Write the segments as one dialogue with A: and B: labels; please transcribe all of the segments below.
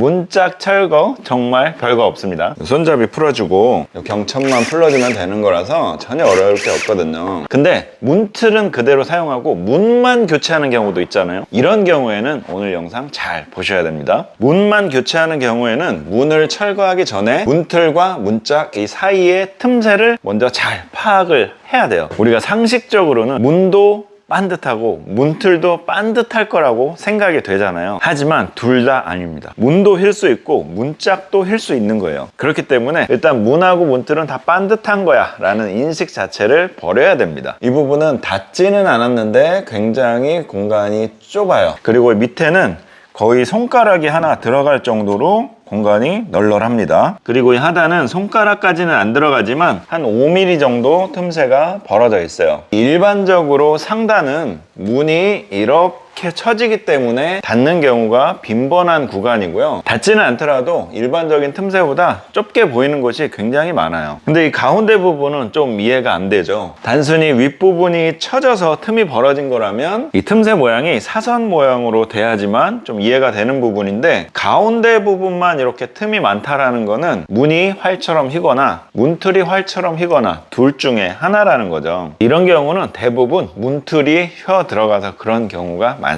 A: 문짝 철거 정말 별거 없습니다. 손잡이 풀어주고 경첩만 풀어주면 되는 거라서 전혀 어려울 게 없거든요. 근데 문틀은 그대로 사용하고 문만 교체하는 경우도 있잖아요. 이런 경우에는 오늘 영상 잘 보셔야 됩니다. 문만 교체하는 경우에는 문을 철거하기 전에 문틀과 문짝 이 사이의 틈새를 먼저 잘 파악을 해야 돼요. 우리가 상식적으로는 문도 반듯하고 문틀도 반듯할 거라고 생각이 되잖아요. 하지만 둘 다 아닙니다. 문도 힐 수 있고 문짝도 힐 수 있는 거예요. 그렇기 때문에 일단 문하고 문틀은 다 반듯한 거야 라는 인식 자체를 버려야 됩니다. 이 부분은 닿지는 않았는데 굉장히 공간이 좁아요. 그리고 밑에는 거의 손가락이 하나 들어갈 정도로 공간이 널널합니다. 그리고 이 하단은 손가락까지는 안 들어가지만 한 5mm 정도 틈새가 벌어져 있어요. 일반적으로 상단은 문이 이렇게 처지기 때문에 닿는 경우가 빈번한 구간이고요. 닿지는 않더라도 일반적인 틈새보다 좁게 보이는 곳이 굉장히 많아요. 근데 이 가운데 부분은 좀 이해가 안 되죠. 단순히 윗부분이 처져서 틈이 벌어진 거라면 이 틈새 모양이 사선 모양으로 돼야지만 좀 이해가 되는 부분인데 가운데 부분만 이렇게 틈이 많다라는 거는 문이 활처럼 휘거나 문틀이 활처럼 휘거나 둘 중에 하나라는 거죠. 이런 경우는 대부분 문틀이 휘어 들어가서 그런 경우가 많습니다.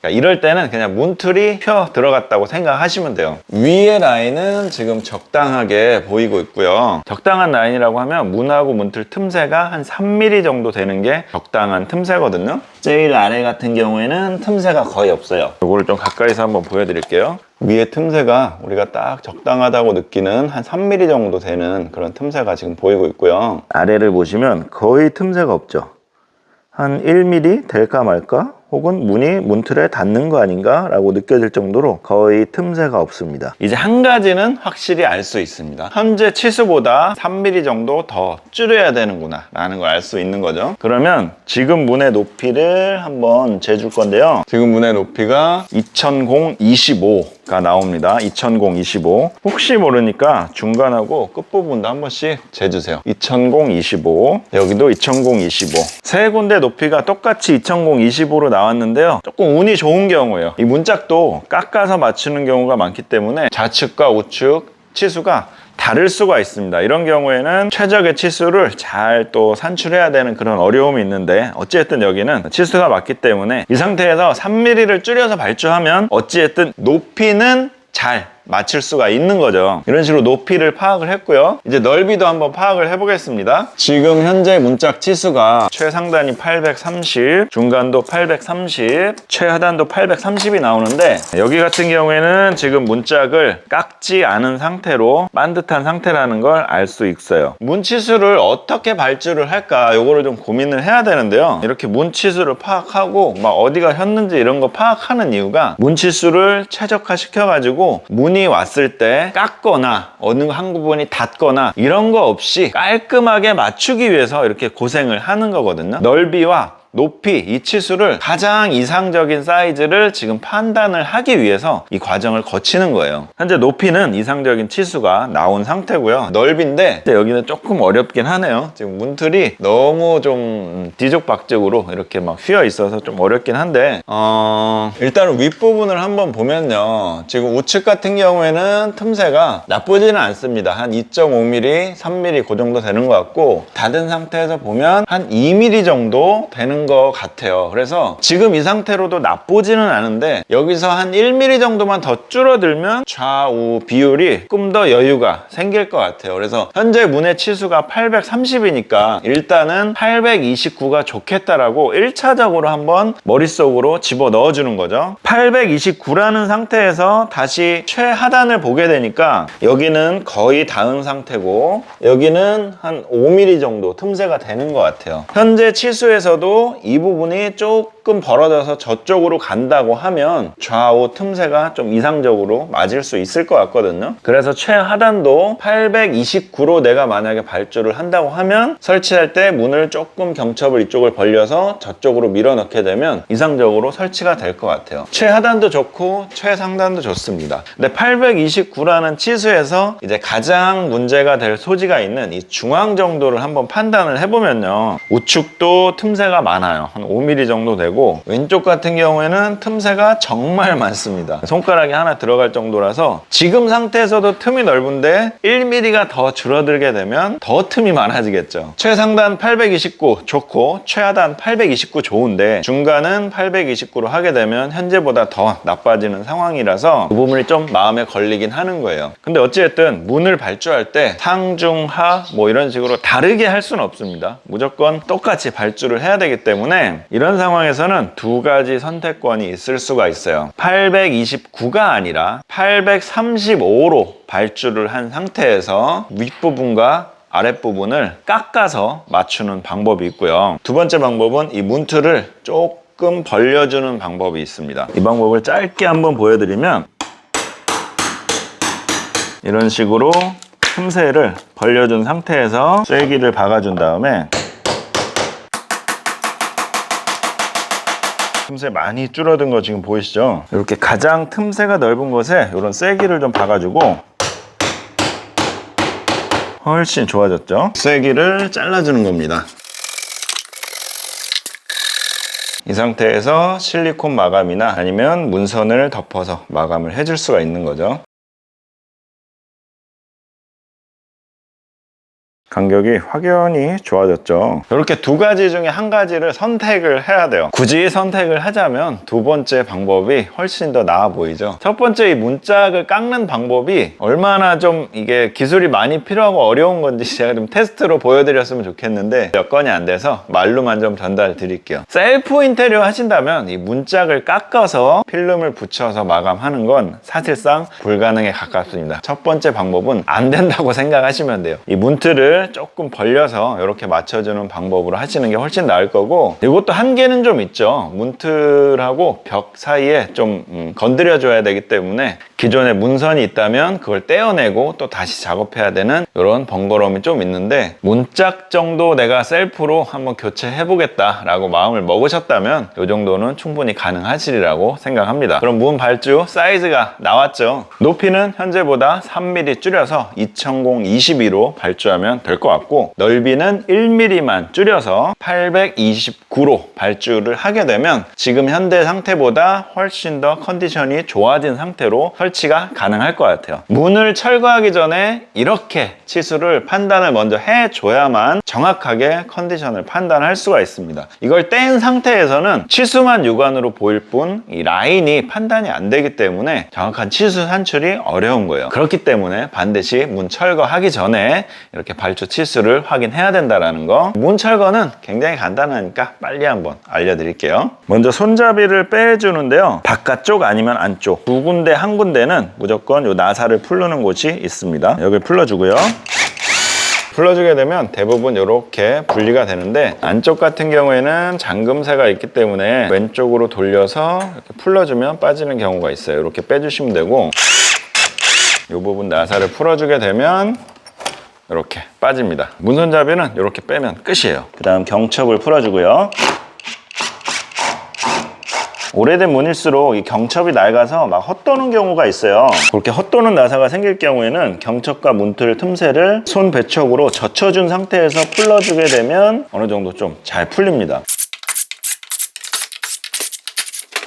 A: 그러니까 이럴 때는 그냥 문틀이 휘어 들어갔다고 생각하시면 돼요. 위의 라인은 지금 적당하게 보이고 있고요. 적당한 라인이라고 하면 문하고 문틀 틈새가 한 3mm 정도 되는 게 적당한 틈새거든요. 제일 아래 같은 경우에는 틈새가 거의 없어요. 이거를 좀 가까이서 한번 보여드릴게요. 위에 틈새가 우리가 딱 적당하다고 느끼는 한 3mm 정도 되는 그런 틈새가 지금 보이고 있고요. 아래를 보시면 거의 틈새가 없죠. 한 1mm 될까 말까? 혹은 문이 문틀에 닿는 거 아닌가? 라고 느껴질 정도로 거의 틈새가 없습니다. 이제 한 가지는 확실히 알 수 있습니다. 현재 치수보다 3mm 정도 더 줄여야 되는구나 라는 걸 알 수 있는 거죠. 그러면 지금 문의 높이를 한번 재줄 건데요. 지금 문의 높이가 2025가 나옵니다. 2025. 혹시 모르니까 중간하고 끝부분도 한 번씩 재주세요. 2025. 여기도 2025. 세 군데 높이가 똑같이 2025로 나왔는데요. 조금 운이 좋은 경우예요. 이 문짝도 깎아서 맞추는 경우가 많기 때문에 좌측과 우측 치수가 다를 수가 있습니다. 이런 경우에는 최적의 치수를 잘 또 산출해야 되는 그런 어려움이 있는데 어찌됐든 여기는 치수가 맞기 때문에 이 상태에서 3mm를 줄여서 발주하면 어찌됐든 높이는 잘 맞출 수가 있는 거죠. 이런 식으로 높이를 파악을 했고요. 이제 넓이도 한번 파악을 해보겠습니다. 지금 현재 문짝 치수가 최상단이 830, 중간도 830, 최하단도 830이 나오는데 여기 같은 경우에는 지금 문짝을 깎지 않은 상태로 반듯한 상태라는 걸 알 수 있어요. 문 치수를 어떻게 발주를 할까 요거를 좀 고민을 해야 되는데요. 이렇게 문 치수를 파악하고 막 어디가 혔는지 이런 거 파악하는 이유가 문 치수를 최적화 시켜가지고 문이 왔을 때 깎거나 어느 한 부분이 닿거나 이런 거 없이 깔끔하게 맞추기 위해서 이렇게 고생을 하는 거거든요. 넓이와 높이, 이 치수를 가장 이상적인 사이즈를 지금 판단을 하기 위해서 이 과정을 거치는 거예요. 현재 높이는 이상적인 치수가 나온 상태고요. 넓인데 여기는 조금 어렵긴 하네요. 지금 문틀이 너무 좀 뒤죽박죽으로 이렇게 막 휘어 있어서 좀 어렵긴 한데 어... 일단은 윗부분을 한번 보면요. 지금 우측 같은 경우에는 틈새가 나쁘지는 않습니다. 한 2.5mm, 3mm 그 정도 되는 것 같고 닫은 상태에서 보면 한 2mm 정도 되는 것 같아요. 그래서 지금 이 상태로도 나쁘지는 않은데 여기서 한 1mm 정도만 더 줄어들면 좌우 비율이 조금 더 여유가 생길 것 같아요. 그래서 현재 문의 치수가 830이니까 일단은 829가 좋겠다라고 1차적으로 한번 머릿속으로 집어 넣어주는 거죠. 829라는 상태에서 다시 최하단을 보게 되니까 여기는 거의 닿은 상태고 여기는 한 5mm 정도 틈새가 되는 것 같아요. 현재 치수에서도 이 부분이 조금 벌어져서 저쪽으로 간다고 하면 좌우 틈새가 좀 이상적으로 맞을 수 있을 것 같거든요. 그래서 최하단도 829로 내가 만약에 발주를 한다고 하면 설치할 때 문을 조금 경첩을 이쪽을 벌려서 저쪽으로 밀어 넣게 되면 이상적으로 설치가 될 것 같아요. 최하단도 좋고 최상단도 좋습니다. 근데 829라는 치수에서 이제 가장 문제가 될 소지가 있는 이 중앙 정도를 한번 판단을 해보면요. 우측도 틈새가 많아요. 한 5mm 정도 되고 되고 왼쪽 같은 경우에는 틈새가 정말 많습니다. 손가락이 하나 들어갈 정도라서 지금 상태에서도 틈이 넓은데 1mm가 더 줄어들게 되면 더 틈이 많아지겠죠. 최상단 829 좋고 최하단 829 좋은데 중간은 829로 하게 되면 현재보다 더 나빠지는 상황이라서 그 부분이 좀 마음에 걸리긴 하는 거예요. 근데 어찌됐든 문을 발주할 때 상중하 뭐 이런 식으로 다르게 할 수는 없습니다. 무조건 똑같이 발주를 해야 되기 때문에 이런 상황에서 는 두 가지 선택권이 있을 수가 있어요. 829가 아니라 835로 발주를 한 상태에서 윗부분과 아랫부분을 깎아서 맞추는 방법이 있고요. 두 번째 방법은 이 문틀을 조금 벌려주는 방법이 있습니다. 이 방법을 짧게 한번 보여드리면 이런 식으로 틈새를 벌려준 상태에서 쐐기를 박아준 다음에 틈새 많이 줄어든 거 지금 보이시죠? 이렇게 가장 틈새가 넓은 곳에 이런 쐐기를 좀 박아주고 훨씬 좋아졌죠? 쐐기를 잘라주는 겁니다. 이 상태에서 실리콘 마감이나 아니면 문선을 덮어서 마감을 해줄 수가 있는 거죠. 간격이 확연히 좋아졌죠. 이렇게 두 가지 중에 한 가지를 선택을 해야 돼요. 굳이 선택을 하자면 두 번째 방법이 훨씬 더 나아 보이죠. 첫 번째 이 문짝을 깎는 방법이 얼마나 좀 이게 기술이 많이 필요하고 어려운 건지 제가 좀 테스트로 보여드렸으면 좋겠는데 여건이 안 돼서 말로만 좀 전달 드릴게요. 셀프 인테리어 하신다면 이 문짝을 깎아서 필름을 붙여서 마감하는 건 사실상 불가능에 가깝습니다. 첫 번째 방법은 안 된다고 생각하시면 돼요. 이 문틀을 조금 벌려서 이렇게 맞춰주는 방법으로 하시는 게 훨씬 나을 거고 이것도 한계는 좀 있죠. 문틀하고 벽 사이에 좀 음, 건드려 줘야 되기 때문에 기존에 문선이 있다면 그걸 떼어내고 또 다시 작업해야 되는 이런 번거로움이 좀 있는데 문짝 정도 내가 셀프로 한번 교체해 보겠다라고 마음을 먹으셨다면 이 정도는 충분히 가능하시리라고 생각합니다. 그럼 문 발주 사이즈가 나왔죠. 높이는 현재보다 3mm 줄여서 2022로 발주하면 될 것 같고 넓이는 1mm만 줄여서 829로 발주를 하게 되면 지금 현재 상태보다 훨씬 더 컨디션이 좋아진 상태로 설치 가 가능할 것 같아요. 문을 철거하기 전에 이렇게 치수를 판단을 먼저 해줘야만 정확하게 컨디션을 판단할 수가 있습니다. 이걸 뗀 상태에서는 치수만 육안으로 보일 뿐 이 라인이 판단이 안 되기 때문에 정확한 치수 산출이 어려운 거예요. 그렇기 때문에 반드시 문 철거하기 전에 이렇게 발주 치수를 확인해야 된다는 거. 문 철거는 굉장히 간단하니까 빨리 한번 알려드릴게요. 먼저 손잡이를 빼주는데요. 바깥쪽 아니면 안쪽 두 군데 한 군데 는 무조건 이 나사를 풀르는 곳이 있습니다. 여기 풀러주고요. 풀러주게 되면 대부분 이렇게 분리가 되는데 안쪽 같은 경우에는 잠금새가 있기 때문에 왼쪽으로 돌려서 이렇게 풀러주면 빠지는 경우가 있어요. 이렇게 빼주시면 되고 이 부분 나사를 풀어주게 되면 이렇게 빠집니다. 문손잡이는 이렇게 빼면 끝이에요. 그 다음 경첩을 풀어주고요. 오래된 문일수록 이 경첩이 낡아서 막 헛도는 경우가 있어요. 그렇게 헛도는 나사가 생길 경우에는 경첩과 문틀 틈새를 손 배척으로 젖혀준 상태에서 풀러주게 되면 어느 정도 좀 잘 풀립니다.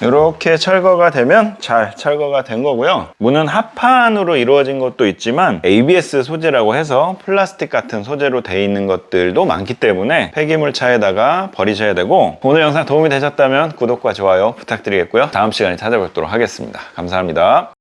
A: 이렇게 철거가 되면 잘 철거가 된 거고요. 문은 합판으로 이루어진 것도 있지만 ABS 소재라고 해서 플라스틱 같은 소재로 되어 있는 것들도 많기 때문에 폐기물 차에다가 버리셔야 되고 오늘 영상 도움이 되셨다면 구독과 좋아요 부탁드리겠고요. 다음 시간에 찾아뵙도록 하겠습니다. 감사합니다.